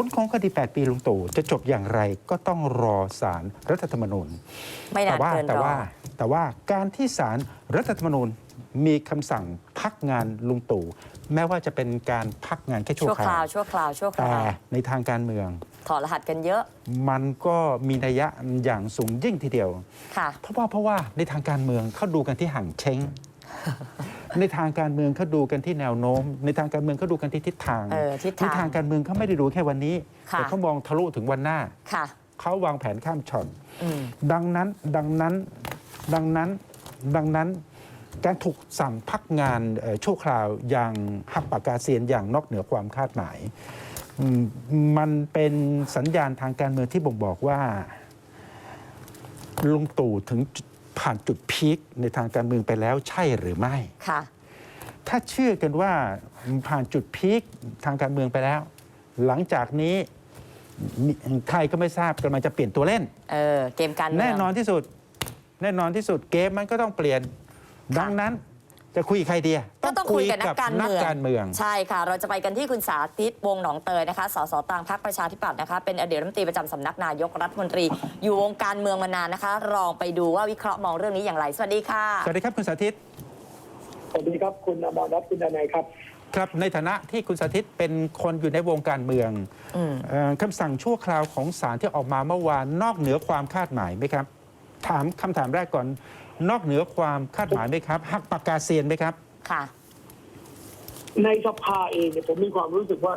ผลของคดี 8 ปีลุงตู่จะจบอย่างไรก็ต้องรอศาลรัฐธรรมนูญไม่แต่นานว่าเกินแต่รอว่าแต่ว่าการที่ศาลรัฐธรรมนูญมีคำสั่งพักงานลุงตู่แม้ว่าจะเป็นการพักงานแค่ชั่ชั่ววคคราราววชั่วคราวชั่วคแต่ราวในทางการเมือง ถอดรหัสกันเยอะมันก็มีนัยยะอย่างสูงยิ่งทีเดียว ค่ะ เพราะว่าเพราะว่าในทางการเมืองเขาดูกันที่ห่างเช้ง ในทางการเมืองเขาดูกันที่แนวโน้ม ในทางการเมืองเขาดูกันที่ทิศทางเออทิศในทางทางการเมืองเขาไม่ได้ดูแค่วันนี้ ค่ะ แต่เขามองทะลุถึงวันหน้า ค่ะ เขาวางแผนข้ามช็อตอืม ดังนั้นดังนั้นดังนั้นดังนั้นการถูกสั่งพักงานเอ่อชั่วคราวอย่างหักปากกาเซียนอย่างนอกเหนือความคาดหมายอืมมันเป็นสัญญาณทางการเมืองที่บ่งบอกว่าลุงตู่ถึงจุด ผ่านจุดพีคในทางการเมืองไปแล้วใช่หรือไม่ ค่ะ ถ้าเชื่อกันว่าผ่านจุดพีคทางการเมืองไปแล้ว หลังจากนี้มีใครก็ไม่ทราบกำลังจะเปลี่ยนตัวเล่น เออ เกมการเมืองแน่นอนที่สุด แน่นอนที่สุดเกมมันก็ต้องเปลี่ยน ดังนั้น จะคุยกับใครดีะก็ต้องคุยกับนักการนักเมืองการเมือง ใช่ค่ะ เราจะไปกันที่คุณสาธิตวงศ์หนองเตยนะคะ สสตรังพรรคประชาธิปัตย์นะคะ เป็นอดีตรัฐมนตรีประจำสำนักนายกรัฐมนตรี อยู่วงการเมืองมานานนะคะลองไปดูว่าวิเคราะห์มองเรื่องนี้อย่างไร สวัสดีค่ะ สวัสดีครับคุณสาธิต สวัสดีครับคุณอมรรัตน์คุณดนายครับ ครับในฐานะที่คุณสาธิตเป็นคนอยู่ในวงการเมืองอืมเอ่อคำสั่งชั่วคราวของศาลที่ออกมาเมื่อวานนอกเหนือความคาดหมายไหมครับ ถามคำถามแรกก่อน นอกเหนือความคาดหมายไหมครับหักปากกาเซียนไหมครับ ค่ะ ในสภาเองเนี่ยผมมีความรู้สึกว่า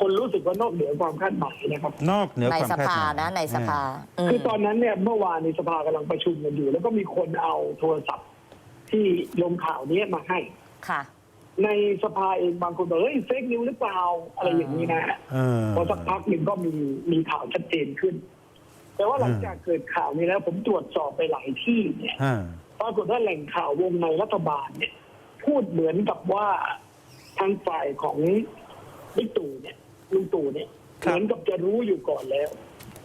คนรู้สึกว่านอกเหนือความคาดหมายนะครับ นอกเหนือในความสคาดหภามายนะ ในสภาอืมคือตอนนั้นเนี่ยเมื่อวานในสภากำลังประชุมกันอยู่ แล้วก็มีคนเอาโทรศัพท์ ที่ลงข่าวนี้มาให้ ค่ะ ในสภาเองบางคนบอกเฮ้ยเฟกนิวหรือเปล่าอะไรอย่างนี้นะฮะเออพอสักพักหนึ่งก็มีมีข่าวชัดเจนขึ้น แต่ว่าหลังจากเกิดข่าวนี้แล้ว ผมตรวจสอบไปหลายที่เนี่ยอ่าปรากฏว่าแหล่งข่าววงในรัฐบาลเนี่ย พูดเหมือนกับว่าทางฝ่ายของบิ๊กตู่เนี่ยลุงตู่เนี่ยครับเหมือนกับจะรู้อยู่ก่อนแล้ว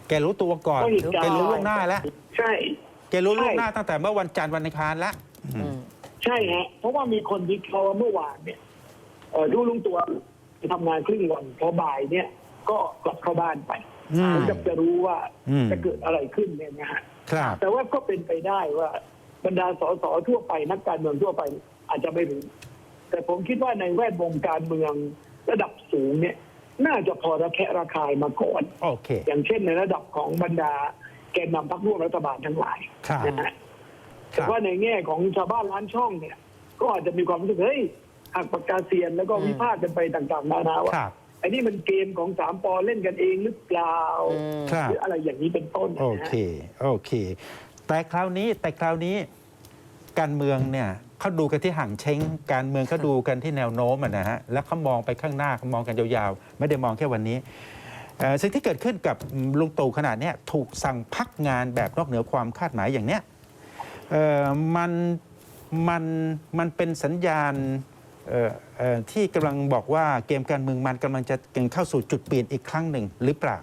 แกรู้ตัวก่อนว่าเหตุการณ์แกรู้ล่วงหน้าแล้วใช่แกรู้ล่วงหน้าตั้งแต่เมื่อวันจันทร์วันอังคารแล้วอืมใช่ฮะ เพราะว่ามีคนวิเคราะห์ว่าเมื่อวานเนี่ยเอ่อดูลุงตู่จะทำงานครึ่งวันพอบ่ายเนี่ย ก็กลับเข้าบ้านไปอืมเหมือนกับจะรู้ว่าอืม จะเกิดอะไรขึ้นเนี่ยนะฮะครับ แต่ว่าก็เป็นไปได้ว่าบรรดาสสทั่วไปนักการเมืองทั่วไป อาจจะไม่รู้ แต่ผมคิดว่าในแวดวงการเมืองระดับสูงเนี่ย น่าจะพอระแคะระคายมาก่อน โอเค อย่างเช่นในระดับของบรรดาแกนนำพรรคร่วมรัฐบาลทั้งหลายครับนะฮะคแต่รับว่าในแง่ของชาวบ้านร้านช่องเนี่ย ก็อาจจะมีความรู้สึกเฮ้ยหักปากกาเซียนแล้วก็อืมวิพากษ์กันไปต่างๆนานาว่า ครับไอ้นี่มันเกมของสามปอเล่นกันเองหรือเปล่าอืมครับ หรืออะไรอย่างนี้เป็นต้นนะโอฮะ เค โอเค แต่คราวนี้แต่คราวนี้การเมืองเนี่ยเขาดูกันที่ห่างเช้ง การเมืองเขาดูกันที่แนวโน้มอะนะฮะแล้วเขามองไปข้างหน้าเขามองกันยาวๆ ไม่ได้มองแค่วันนี้เอ่อสิ่งที่เกิดขึ้นกับลุงตู่ขนาดเนี้ยถูกสั่งพักงานแบบนอกเหนือความคาดหมายอย่างเนี้ยเอ่อมันมันมันเป็นสัญญาณเอ่อเอ่อ ที่กำลังบอกว่าเกมการเมืองมันกำลังจะเข้าสู่จุดเปลี่ยนอีกครั้งหนึ่งหรือเปล่า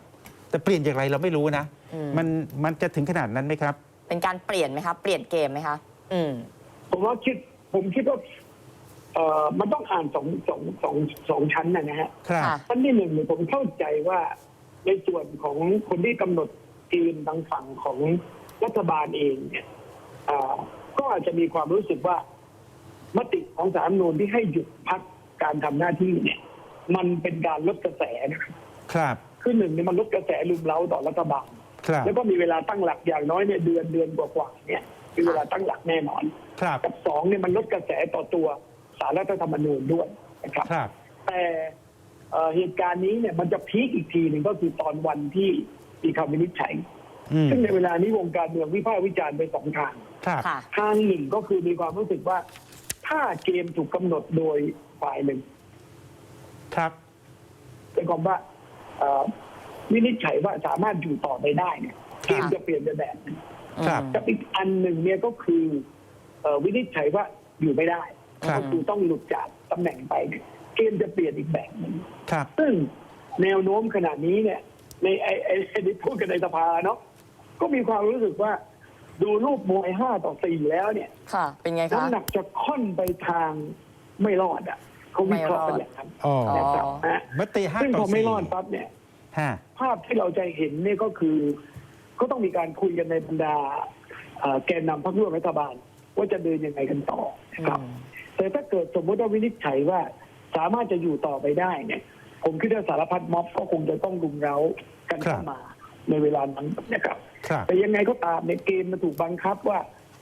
แต่เปลี่ยนอย่างไรเราไม่รู้นะอืมมันมันจะถึงขนาดนั้นไหมครับ เป็นการเปลี่ยนไหมคะเปลี่ยนเกมไหมคะอืมผมว่าคิดผมคิดว่าเอ่อมันต้องอ่านสองสองสองสองชั้นนะนะฮะครับค่ะชั้นที่หนึ่งเนี่ยผมเข้าใจว่าในส่วนของคนที่กำหนดทีมทางฝั่งของรัฐบาลเองเนี่ยอ่าก็อาจจะมีความรู้สึกว่า มติของสารรัฐธรรมนูญที่ให้หยุดพักการทำหน้าที่เนี่ย มันเป็นการลดกระแสนะครับครับ คือหนึ่งเนี่ยมันลดกระแสลุมเล้าต่อรัฐบาลครับแล้วก็มีเวลาตั้งหลักอย่างน้อยเนี่ยเดือนเดือนกว่าๆเนี่ยมีเวลาตั้งหลักแน่นอนครับกับสองเนี่ยมันลดกระแสต่อตัวสารรัฐธรรมนูญด้วยนะครับครับแต่เอ่อเหตุการณ์นี้เนี่ยมันจะพีคอีกทีหนึ่งก็คือตอนวันที่มีคำวินิจฉัยอืมซึ่งในเวลานี้วงการเมืองวิพากษ์วิจารณ์ไปสองทางครับค่ะทางหนึ่งก็คือมีความรู้สึกว่า ถ้าเกมถูกกำหนดโดยฝ่ายหนึ่งครับเป็นความว่าเอ่อวินิจฉัยว่าสามารถอยู่ต่อไปได้เนี่ยเกมจะเปลี่ยนไปแบบหนึงครับกับอีกอันหนึ่งเนี่ยก็คือเอ่อวินิจฉัยว่าอยู่ไม่ได้ครับก็คือต้องหลุดจากตำแหน่งไปเนี่ยเกมจะเปลี่ยนอีกแบบหนึงครับซึ่งแนวโน้มขนาดนี้เนี่ย ในไอ้ไอ้ไอ้ที่พูดกันในสภาเนาะก็มีความรู้สึกว่า ดูรูปมวยห้าต่อสี่แล้วเนี่ยค่ะ เป็นไงคะ น้ำหนักจะค่อนไปทางไม่รอดอะเขาวิเคราะห์กันอย่างนั้นอ๋ออ๋อ นะครับนะมติห้าซึ่งต่พออไม่สี่รอดปั๊บเนี่ย ฮะ ภาพที่เราจะเห็นเนี่ยก็คือ ก็ต้องมีการคุยกันในบรรดาเอ่อแกนนำพรรคร่วมรัฐบาล ว่าจะเดินยังไงกันต่อนะครับ อืม แต่ถ้าเกิดสมมติว่าวินิจฉัยว่าสามารถจะอยู่ต่อไปได้เนี่ย ผมคิดว่าสารพัดม็อบก็คงจะต้องรุมเร้ากันครับเข้ามา ในเวลานั้นนะครับ ครับ แต่ยังไงก็ตามในยเกมมันถูกบังคับว่า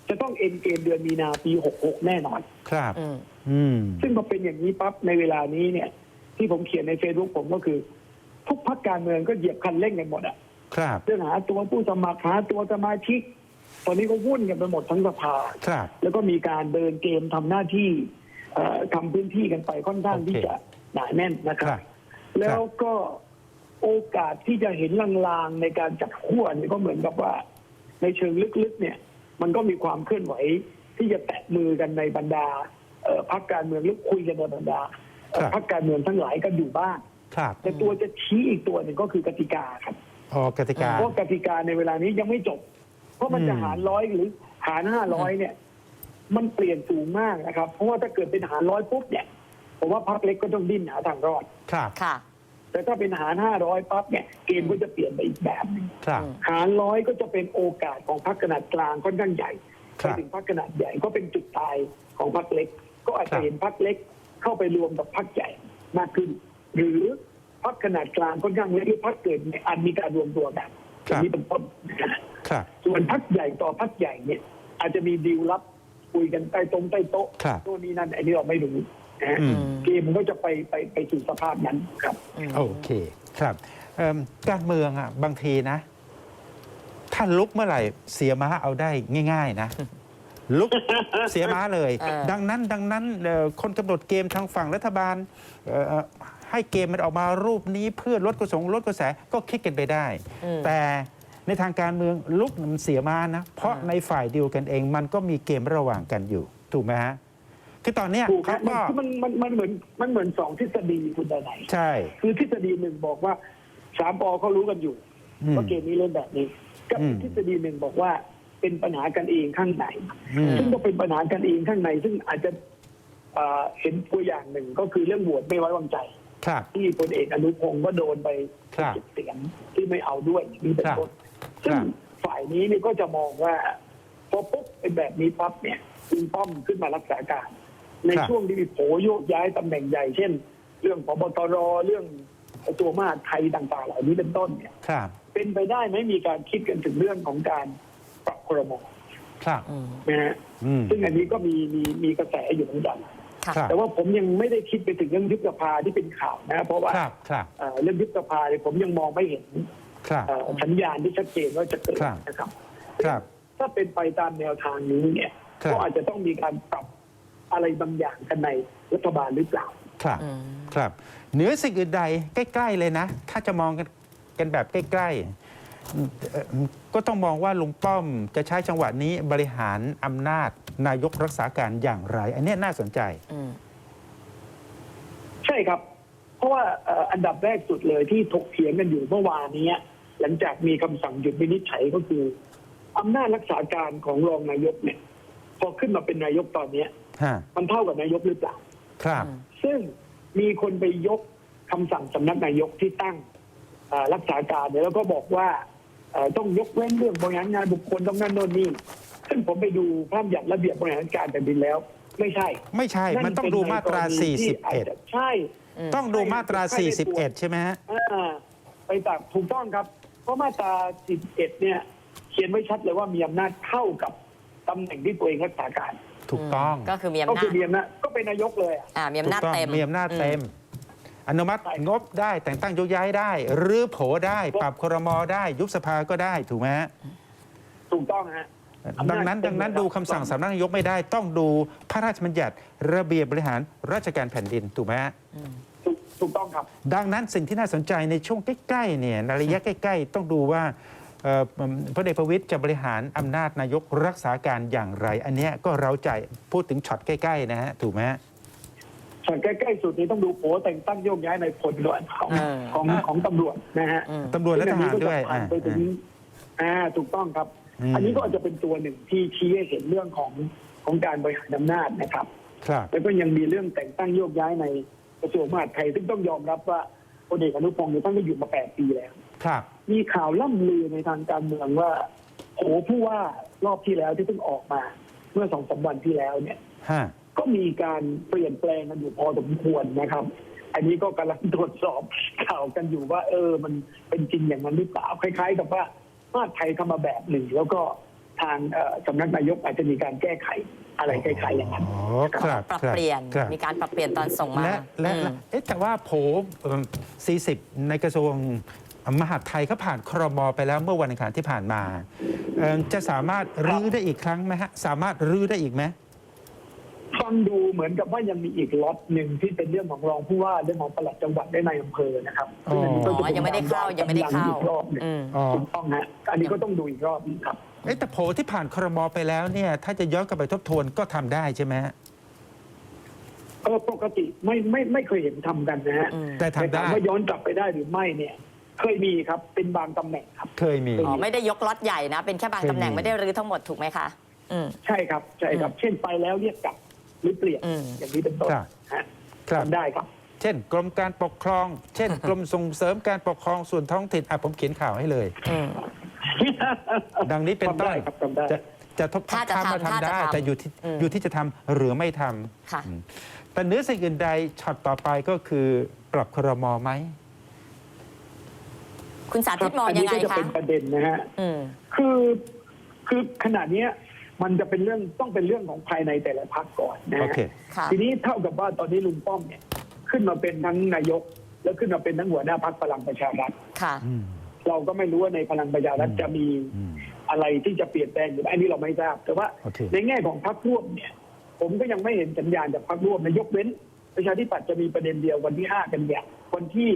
จะต้องเอ็นเกมเดือนมีนาปี 66 แน่นอน ครับ อืม อืม ซึ่งพอเป็นอย่างนี้ปั๊บในเวลานี้เนี่ย ที่ผมเขียนในเฟซบุ๊กผมก็คือ ทุกพักการเมืองก็เหยียบคันเร่งกันหมดอะครับ เรื่องหาตัวผู้สมัครหาตัวสมาชิก ตอนนี้ก็วุ่นกันไปหมดทั้งสภา ครับ แล้วก็มีการเดินเกมทำหน้าที่เอ่อทำพื้นที่กันไปค่อนข้างโอเคที่จะหนาแน่นนะคครัรับบแล้วก็ โอกาสที่จะเห็นลางๆในการจับขั้วเนี่ยก็เหมือนกับว่า ในเชิงลึกๆเนี่ย มันก็มีความเคลื่อนไหวที่จะแตะมือกันในบรรดาเอ่อพรรคการเมืองหรือคุยกันในบรรดาเอ่อครับพรรคการเมืองทั้งหลายกันอยู่บ้างครับแต่ตัวจะชี้อีกตัวหนึ่งก็คือกติกาครับออกกติกาเพราะกติกาในเวลานี้ยังไม่จบ เพราะมันจะอืมหารร้อยหรือหารห้าร้อยเนี่ย มันเปลี่ยนสูงมากนะครับ เพราะว่าถ้าเกิดเป็นหารร้อยปุ๊บเนี่ยผมว่าพักเล็กก็ต้องดิ้นหาทางรอดครับค่ะ แต่ถ้าเป็นหารห้าร้อยปั๊บเนี่ยเกมก็จะเปลี่ยนไปอีกแบบหนึงครับอืมหารร้อยก็จะเป็นโอกาสของพักขนาดกลางค่อนข้างใหญ่ครัไปบถึงพักขนาดใหญ่ก็เป็นจุดตายของพักเล็ก ก็อาจครัจะบ เห็นพักเล็ก เข้าไปรวมกับพักใหญ่มากขึ้น หรือพักขนาดกลางค่อนข้างเล็กหรือพักเกิดเนี่ยอาจมีการรวมตัวกันอย่างนี้เป็นต้นนะฮะ ครับ ส่วนพักใหญ่ต่อพักใหญ่เนี่ย อาจจะมีดีลลับคุยกันใต้ตรงใต้โต๊ะครับ โน่นนี่นั่นอันนี้เราไม่รู้ นะฮะอืม เกมมันก็จะไปไปไปสู่สภาพนั้นครับอืมโอเคครับเอิ่มการเมืองอะบางทีนะ ถ้าลุกเมื่อไหร่ เสียม้าเอาได้ง่าย ๆ นะ ลุกเสียม้าเลย เออ ดังนั้น ดังนั้นเอ่อคนกำหนดเกมทางฝั่งรัฐบาลเอ่อเอ่อให้เกมมันออกมารูปนี้เพื่อลดกระสงลดกระแสก็คิดกันไปได้ อืม แต่ในทางการเมืองลุกมันเสียม้านะ เพราะอืมในฝ่ายเดียวกันเอง มันก็มีเกมระหว่างกันอยู่ ถูกไหมฮะ คือตอนเนี้ยถูกครัเขาบมันก็มันมันมันเหมือนมันเหมือนสองทฤษฎีคุณดนัยใช่คือทฤษฎีหนึ่งบอกว่าสามปอเขารู้กันอยู่อืม ว่าเกมนี้เล่นแบบนี้กับอืม ทฤษฎีหนึ่งบอกว่าเป็นปัญหากันเองข้างใน อืม ซึ่งก็เป็นปัญหากันเองข้างใน ซึ่งอาจจะเอ่อเห็นตัวอย่างหนึ่งก็คือเรื่องโหวตไม่ไว้วางใจ ครับ ที่พลเอกอนุพงศ์ก็โดนไปครับเจ็ดเสียงที่ไม่เอาด้วยอย่างนี่เป็นครับต้นซึ่งครับ ฝ่ายนี้นี่ก็จะมองว่า พอปุ๊บเป็นแบบนี้ปั๊บเนี่ยคุณป้อมขึ้นมารักษาการ ในครับช่วงที่มีโผโยกย้ายตำแหน่งใหญ่เช่น เรื่องพบตรเรื่องตัวมหาดไทยต่างๆ เหล่านี้เป็นต้นเนี่ยครับเป็นไปได้ไหมมีการคิดกันถึงเรื่องของการปรับครมครับอืมนะฮะอืมซึ่งอันนี้ก็มีมีมีกระแสอยู่เหมือนกันค่ะครับแต่ว่าผมยังไม่ได้คิดไปถึงเรื่องยุบสภาที่เป็นข่าวนะ เพราะว่าครับครับเอ่อเรื่องยุบสภาเนี่ยผมยังมองไม่เห็นครับเอ่อสัญญาณที่ชัดเจนว่าจะเกิดครับนะครับครับ ถ้าเป็นไปตามแนวทางนี้เนี่ยครับก็อาจจะต้องมีการปรับ อะไรบางอย่างกันในรัฐบาลหรือเปล่า ครับอืมครับ เหนือสิ่งอื่นใดใกล้ ๆ เลยนะ ถ้าจะมองกันกันแบบใกล้ ๆเอ่อก็ต้องมองว่าลุงป้อมจะใช้จังหวะนี้บริหารอำนาจนายกรักษาการอย่างไร อันเนี้ยน่าสนใจ อืม ใช่ครับ เพราะว่าเอ่ออันดับแรกสุดเลยที่ถกเถียงกันอยู่เมื่อวานนี้หลังจากมีคำสั่งหยุดวินิจฉัยก็คืออำนาจรักษาการของรองนายกเนี่ย พอขึ้นมาเป็นนายกตอนเนี้ย ฮะมันเท่ากับนายกหรือเปล่า ครับ ซึ่งมีคนไปยกคำสั่งสำนักนายกที่ตั้งเอ่อรักษาการเนี่ยแล้วก็บอกว่าเอ่อต้องยกเว้นเรื่องบริหารงานบุคคลต้องนั่นโน่นนี่ ซึ่งผมไปดูพระราชบัญญัติระเบียบบริหารการแผ่นดินแล้ว ไม่ใช่ไม่ใช่ มันต้องดูมาตรา นั่นเป็นในกณีที่อาจจะใช่41ต้องดูมาตรา 41 ใช่ไหมฮะ อ่าไปตักถูกต้องครับ เพราะมาตรา 11 เนี่ย เขียนไว้ชัดเลยว่ามีอำนาจเข้ากับตำแหน่งที่ตัวเองรักษาการ ถูกต้องก็คือมีก็อำนาคืจอมีอำนาจก็เป็นนายกเลยอะอ่ามีอำนาจถูกต้องเต็มมีอำนาจเต็ม อนุมัติใช่งบได้แต่งตั้งยกย้ายได้หรือโผได้ ปรับครมได้ ยุบสภาก็ได้ถูกไหมฮะ ถูกต้องฮะอำนาจดังนั้นเต็มดังนั้นเลยครับดูคำสั่งสำนักนายกไม่ได้ ต้องดูพระราชบัญญัติระเบียบบริหารราชการแผ่นดินถูกไหมฮะถูกถูกต้องครับ ดังนั้นสิ่งที่น่าสนใจในช่วงใกล้ๆเนี่ยในระยะใกล้ ๆ ต้องดูว่าเอ่อ พลเอกประวิตยจะบริหารอำนาจนายกรักษาการอย่างไร อันเนี้ยก็เราใจพูดถึงช็อตใกล้ ๆ นะฮะ ถูกไหมฮะส่วนใกล้ ๆ สุดนี้ต้องดูโผแต่งตั้งโยกย้ายในพลด้วยของเออของของตำรวจนะฮะอืมตำรวจและทหารด้วยซึ่งอันนี้ก็จะผ่านไปถึงอ่าอ่าถูกต้องครับอืมอันนี้ก็อาจจะเป็นตัวหนึ่งที่ชี้ให้เห็นเรื่องของของการบริหารอำนาจนะครับครับแล้วก็ยังมีเรื่องแต่งตั้งโยกย้ายในกระทรวงมหาดไทยซึ่งต้องยอมรับว่าพลเอกอนุพงศ์เนี่ยท่านก็อยู่มาแปดปีแล้ว ครับ มีข่าวล่ำลือในทางการเมืองว่าโอ้ผู้ว่ารอบที่แล้วที่เพิ่งออกมา เมื่อสองสามวันที่แล้วเนี่ยฮะก็มีการเปลี่ยนแปลงกันอยู่พอสมควรนะครับ อันนี้ก็กำลังตรวจสอบข่าวกันอยู่ว่า เออ มันเป็นจริงอย่างนั้นหรือเปล่าคล้าย ๆ กับว่ามาดไทยทำมาแบบหนึ่งแล้วก็ทางเอ่อสำนักนายกอาจจะมีการแก้ไขอะไรคล้ายๆอย่างนั้นอ๋อครับปรับคบเปลี่ยนครับมีการปรับเปลี่ยนตอนส่งมาและและอืมและเอ๊ะแต่ว่าโผเอิ่ม40 ในกระทรวง มหาดไทยเขาผ่านครมไปแล้วเมื่อวันอังคารที่ผ่านมาเอิ่มจะสามารถรื้อได้อีกครั้งไหมฮะสามารถรื้อได้อีกไหม ฟังดูเหมือนกับว่ายังมีอีกล็อตหนึ่งที่เป็นเรื่องของรองผู้ว่าเรื่องของปลัดจังหวัดและนายอำเภอนะครับซึ่งอันนี้ก็อ๋จะอเป็นยังไม่ได้เข้ายังไม่ได้เข้าอีกรอบหนึ่งอืม อ๋อถูกต้องฮะอันนี้ก็ต้องดูอีกรอบหนึงครับ เอ๊ะแต่โผที่ผ่านครมไปแล้วเนี่ย ถ้าจะย้อนกลับไปทบทวนก็ทำได้ใช่ไหมฮะ เออปกติไม่ไม่ไม่เคยเห็นทำกันนะฮะอืม แต่ทำแต่ได้ ถามว่าย้อนกลับไปได้หรือไม่เนี่ย เคยมีครับเป็นบางตำแหน่งครับ เคยมี อ๋อไม่ได้ยกล็อตใหญ่นะ เป็นแค่บางเคยมีตำแหน่งไม่ได้รื้อทั้งหมดถูกไหมคะ อืม ใช่ครับใช่ครับ เช่นไปแล้วเรียกกลับหรือเปลี่ยนอืม อย่างนี้เป็นต้นครับ ฮะครับ ทำได้ครับ เช่น กรมการปกครอง เช่น กรมส่งเสริมการปกครองส่วนท้องถิ่นอะผมเขียนข่าวให้เลย อืม ดังนี้เป็นต้นทำได้ครับทำได้ จะจะทบถ้าจะทำมาทำถ้าทำจะได้ทำแต่อยู่ที่อืมอยู่ที่จะทำหรือไม่ทำค่ะแต่เนื้อสิ่งอื่นใดช็อตต่อไปก็คือปรับครมไหม คุณสาธิตมองอันยังนี้ไงก็จะคะเป็นประเด็นนะฮะ อืม คือคือขณะเนี้ยมันจะเป็นเรื่องต้องเป็นเรื่องของภายในแต่ละพรรคก่อนนะโอฮะเค ค่ะ ทีนี้เท่ากับว่าตอนนี้ลุงป้อมเนี่ย ขึ้นมาเป็นทั้งนายก แล้วขึ้นมาเป็นทั้งหัวหน้าพรรคพลังประชารัฐค่ะ อืม เราก็ไม่รู้ว่าในพลังประชารัฐอืมจะมีอืมอะไรที่จะเปลี่ยนแปลงหรือไม่อันนี้เราไม่ทราบ แต่ว่าโอเค ในแง่ของพรรคร่วมเนี่ย ผมก็ยังไม่เห็นสัญญาณจากพรรคร่วมนะยกเว้น ประชาธิปัตย์จะมีประเด็นเดียววันที่5กันยาวันที่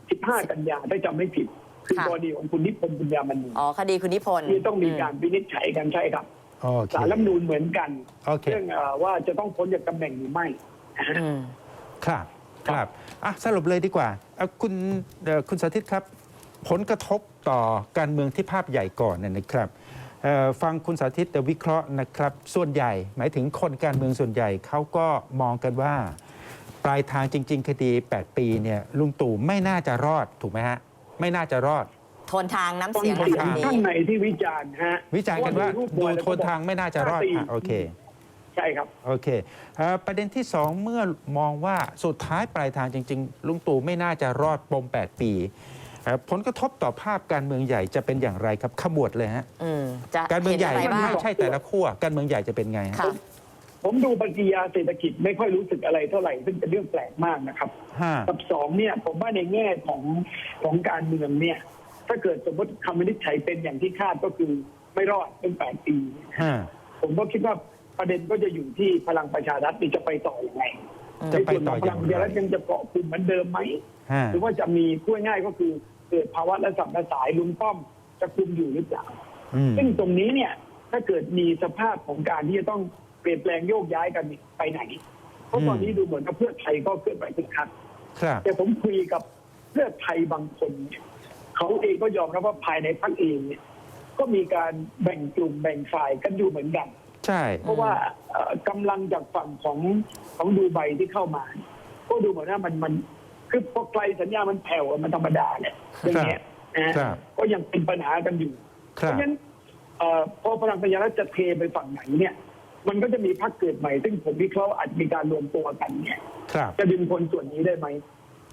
15กันยาถ้าจำไม่ผิด คือค่ะ กรณีของคุณนิพนธ์บุญญามณีอ๋อคดีคุณนิพนธ์ที่ต้องมีการวินิจฉัยกันใช่ครับโอเค สารรัฐธรรมนูญเหมือนกันโอเค เรื่องเอ่อว่าจะต้องพ้นจากตำแหน่งหรือไม่นะฮะ อืม ครับครับอะสรุปเลยดีกว่าเอ่อคุณเอ่อคุณสาธิตครับ ผลกระทบต่อการเมืองที่ภาพใหญ่ก่อนนะนะครับเอ่อฟังคุณสาธิตแต่วิเคราะห์นะครับ ส่วนใหญ่ หมายถึงคนการเมืองส่วนใหญ่เขาก็มองกันว่า ปลายทางจริง ๆ คดี 8 ปีเนี่ยลุงตู่ไม่น่าจะรอดถูกไหมฮะ ไม่น่าจะรอด โทนทางน้ำต้องเสียงเสียงแบบนี้ข้างในที่วิจารณ์ฮะวิจารณ์กันว่าเพะดูรูปโทนทางไม่น่าจะรอดอะโอเค ใช่ครับ โอเคเอ่อประเด็นที่สองเมื่อมองว่าสุดท้ายปลายทางจริง ๆ ลุงตู่ไม่น่าจะรอดปม 8 ปีเอ่อผลกระทบต่อภาพการเมืองใหญ่จะเป็นอย่างไรครับขมวดเลยฮะอืมจะการเมืองใหญ่ห็นอะไรบ้าง ไม่ใช่แต่ละขั้วการเมืองใหญ่จะเป็นไงฮะ ค่ะ ผมดูปฏิกิริยาเศรษฐกิจไม่ค่อยรู้สึกอะไรเท่าไหร่ ซึ่งเป็นเรื่องแปลกมากนะครับห้ากับสองเนี่ยผมว่าในแง่ของของการเมืองเนี่ย ถ้าเกิดสมมติคำวินิจฉัยเป็นอย่างที่คาดก็คือไม่รอดเป็นแปดปีห้าผมก็คิดว่าประเด็นก็จะอยู่ที่พลังประชารัฐนี่จะไปต่ออยังไงจะไปในส่วนต่ขอองพอลัย่างงประชาไรรัฐยังจะเกาะกลุ่มเหมือนเดิมไหมห้าหรือว่าจะมีพูดง่ายๆก็คือเกิดภาวะระสับระสายลุงป้อมจะคุมอยู่หรือเปล่า อืมซึ่งตรงนี้เนี่ยถ้าเกิดมีสภาพของการที่จะต้อง เปลี่ยนแปลงโยกย้ายกันเนี่ยไปไหน เพราะตอนนี้ดูเหมือนกับเพื่อไทยก็เคลื่อนไหวคึกคักครับแต่ผมคุยกับเพื่อไทยบางคนเนี่ยเขาเองก็ยอมรับว่าภายในพรรคเองเนี่ยก็มีการแบ่งกลุ่มแบ่งฝ่ายกันอยู่เหมือนกัน ใช่ เพราะว่าเอ่อกำลังจากฝั่งของของดูไบที่เข้ามา ก็ดูเหมือนว่ามันมันคือพอไกลสัญญามันแผ่วอะมันธรรมดาเนี่ยอย่างเงี้ยนะฮะครับก็ยังเป็นปัญหากันอยู่คเพรับราะฉะนั้นเอ่อพอพลังประชารัฐจะเทไปฝั่งไหนเนี่ย มันก็จะมีพรรคเกิดใหม่ ซึ่งผมวิเคราะห์อาจมีการรวมตัวกันเนี่ยครับ จะดึงคนส่วนนี้ได้ไหม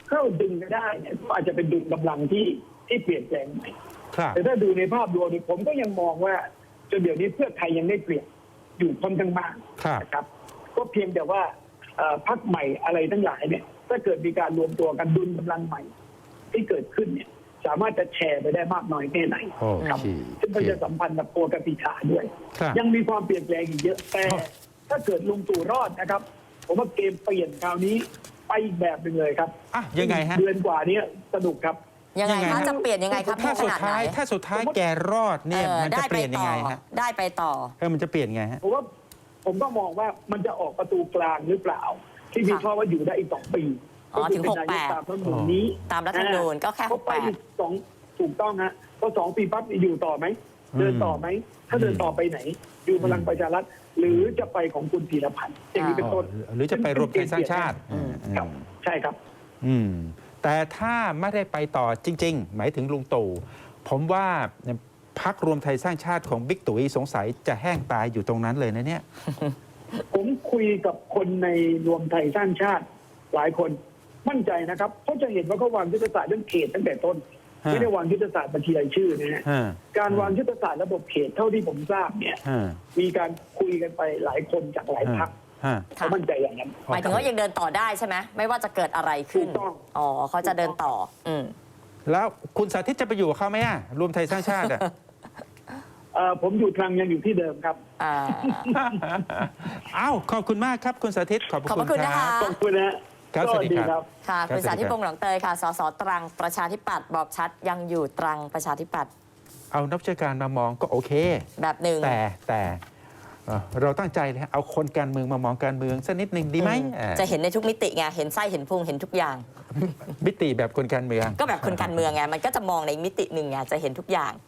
ถ้าดึงก็ได้เนี่ยก็อาจจะเป็นดึงกำลังที่ที่เปลี่ยนแปลงใหม่ครับ แต่ถ้าดูในภาพรวมเนี่ยผมก็ยังมองว่าจนเดี๋ยวนี้เพื่อไทยยังได้เปรียบอยู่ค่อนข้างมากครับ นะครับ ก็เพียงแต่ว่าเอ่อพรรคใหม่อะไรทั้งหลายเนี่ย ถ้าเกิดมีการรวมตัวกันดุลกำลังใหม่ที่เกิดขึ้นเนี่ย สามารถจะแชร์ไปได้มากน้อยแค่ไหนโอครับเคซึ่งก็จะสัมพันธ์กับตัวกติกาด้วยครับยังมีความเปลี่ยนแปลงอีกเยอะแต่ครับถ้าเกิดลุงตู่รอดนะครับ ผมว่าเกมเปลี่ยนคราวนี้ไปอีกแบบหนึ่งเลยครับอะยังไงฮะเดือนกว่านี้สนุกครับยังไงยังไงคะฮะจะเปลี่ยนยังไงครับถ้าขสุดนาดไหนท้ายถ้าสุดท้ายแกรอดเนี่ยเออมันจะได้เปไปลี่ยนยัต่งอไงฮะได้ไปต่อเออมันจะเปลี่ยนไงฮะผมว่าผมก็มองว่ามันจะออกประตูกลางหรือเปล่า ที่มีค่ะข้อว่าอยู่ได้อีกสองปี อ๋อถึงก็คืเป็นนาย68 ตามรัฐธรรมนูญนี้ตามรัฐธรรมนูญก็แค่ เขาไป68อีกสองถูกต้องฮะพอสองปีปั๊บอยู่ต่อไหม เดินต่อไหม ถ้าเดินต่อไปไหน อยู่พลังประชารัฐหรือจะไปของคุณธีรพันธ์อย่างนี้เป็นต้นหรือจะไปรวมไทยสร้างชาติอืมครับใช่ครับ อืมแต่ถ้าไม่ได้ไปต่อจริง ๆ หมายถึงลุงตู่ผมว่าพักรวมไทยสร้างชาติของบิ๊กตุ๋ยสงสัยจะแห้งตายอยู่ตรงนั้นเลยนะเนี่ย ผมคุยกับคนในรวมไทยสร้างชาติหลายคน มั่นใจนะครับเขาจะเห็นว่าเขาวางยุทธศาสตร์เรื่องเขตตั้งแต่ต้นฮะไม่ได้วางยุทธศาสตร์บัญชีรายชื่อนะฮะฮะการวางยุทธศาสตร์ระบบเขตเท่าที่ผมทราบเนี่ยฮะมีการคุยกันไปหลายคนจากหลายพรรคฮะค่ะเขามั่นใจอย่างนั้นหมายถึงว่ายังเดินต่อได้ใช่ไหมไม่ว่าจะเกิดอะไรขึ้นถูกต้องอ๋อเขาจะเดินต่อ อืมแล้วคุณสาธิตจะไปอยู่กับเขาไหมอะรวมไทยสร้างชาติอะเอ่อผมอยู่ตรังยังอยู่ที่เดิมครับอ่าเอ้าขอบคุณมากครับคุณสาธิตขอบขอบพคุระณคุณคนะรัคะบขอบคุณนะฮะ ครับสวัสดีครับ ค่ะครับคุณสวัสาสดีธิตครับพงษ์หนองเตยค่ะ สสตรังประชาธิปัตย์บอกชัดยังอยู่ตรังประชาธิปัตย์เอานักวิชาการมามองก็โอเค แบบหนึ่งแต่แต่เอ่อเราตั้งใจเลยฮะเอาคนการเมืองมามองการเมืองสักนิดหนึ่งดีไหมอือ่าจะเห็นในทุกมิติไงเห็นไส้เห็นพุงเห็นทุกอย่าง มิติแบบคนการเมือง ก็แบบคนการเมืองไงมันก็จะมองในมิติหนึ่งไงจะเห็นทุกอย่าง